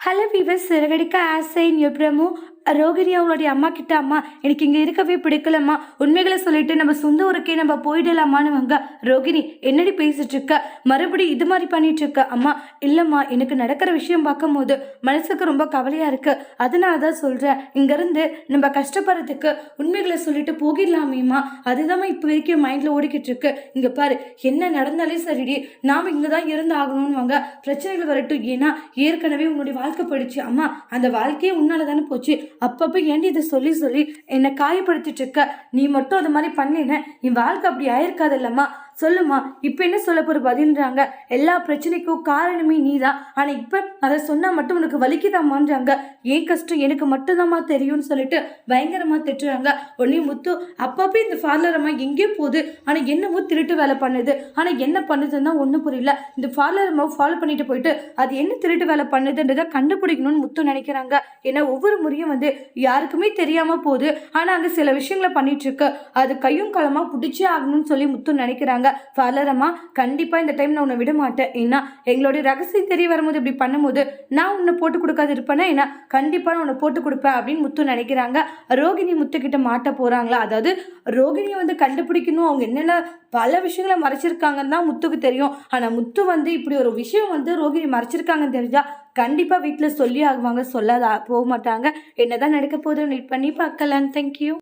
Hello viewers Siragadikka ஆசை Prabhu Rohini அவங்களுடைய அம்மா கிட்ட அம்மா எனக்கு இங்கே இருக்கவே பிடிக்கலம்மா. உண்மைகளை சொல்லிட்டு நம்ம சொந்த ஊருக்கே நம்ம போயிடலாமான்னு வாங்க. ரோகிணி என்னடி பேசிட்டு இருக்க? மறுபடியும் இது மாதிரி பண்ணிட்டு இருக்க? அம்மா இல்லைம்மா எனக்கு நடக்கிற விஷயம் பார்க்கும்போது மனசுக்கு ரொம்ப கவலையாக இருக்கு. அதனால தான் சொல்கிறேன் இங்கேருந்து நம்ம கஷ்டப்படுறதுக்கு உண்மைகளை சொல்லிட்டு போகிடலாமேம்மா. அதுதான் இப்போ வரைக்கும் மைண்டில் ஓடிக்கிட்டு இருக்கு. இங்கே பாரு என்ன நடந்தாலே சரிடி. நாம் இங்கே தான் இருந்து ஆகணும்னு வாங்க. பிரச்சனைகள் வரட்டும். ஏன்னா ஏற்கனவே உன்னுடைய வாழ்க்கை போயிடுச்சு. அம்மா அந்த வாழ்க்கையே உன்னால தானே போச்சு. அப்பப்போ ஏன்டி இதை சொல்லி சொல்லி என்னை காயப்படுத்திட்டு இருக்க? நீ மட்டும் அது மாதிரி பண்ணின. என் வாழ்க்கை அப்படி ஆயிருக்காது இல்லம்மா. சொல்லுமா இப்போ என்ன சொல்ல போகிற பதில்ன்றாங்க. எல்லா பிரச்சனைக்கும் காரணமே நீ தான் ஆனால் இப்போ அதை சொன்னால் மட்டும் உனக்கு வலிக்குதாமான்றாங்க. ஏன் கஷ்டம்? எனக்கு மட்டும்தாம்மா தெரியும்னு சொல்லிட்டு பயங்கரமாக திட்டுறாங்க. உடனே முத்து அப்பப்போ இந்த ஃபார்லர் அம்மா எங்கேயோ போகுது. ஆனால் என்னமோ திருட்டு வேலை பண்ணுது. ஆனால் என்ன பண்ணுதுன்னா ஒன்றும் புரியல. இந்த ஃபார்லர் அம்மா ஃபாலோ பண்ணிட்டு போயிட்டு அது என்ன திருட்டு வேலை பண்ணுதுன்றதை கண்டுபிடிக்கணும்னு முத்து நினைக்கிறாங்க. ஏன்னா ஒவ்வொரு முறையும் வந்து யாருக்குமே தெரியாமல் போகுது. ஆனால் அங்கே சில விஷயங்களை பண்ணிட்டு இருக்கு. அது கையும் களமாக பிடிச்சே ஆகணும்னு சொல்லி முத்து நினைக்கிறாங்க. ஃபாலரம்மா கண்டிப்பாக இந்த டைம் நான் உன்னை விட மாட்டேன். ஏன்னா எங்களுடைய ரகசியம் தெரிய வரும்போது இப்படி பண்ணும்போது நான் உன்னை போட்டு கொடுக்காது இருப்பேன்னா ஏன்னா கண்டிப்பாக நான் உன்னை போட்டு கொடுப்பேன் அப்படின்னு முத்து நினைக்கிறாங்க. ரோகிணி முத்துக்கிட்ட மாட்ட போகிறாங்களா அதாவது ரோகிணியை வந்து கண்டுபிடிக்கணும். அவங்க என்னென்ன பல விஷயங்களை மறைச்சிருக்காங்கன்னு தான் முத்துக்கு தெரியும். ஆனால் முத்து வந்து இப்படி ஒரு விஷயம் வந்து ரோகிணி மறைச்சிருக்காங்கன்னு தெரிஞ்சால் கண்டிப்பாக வீட்டில் சொல்லி ஆகுவாங்க. சொல்லாத போக மாட்டாங்க. என்னதான் நடக்க போதும் வெயிட் பண்ணி பார்க்கலாம். தேங்க்யூ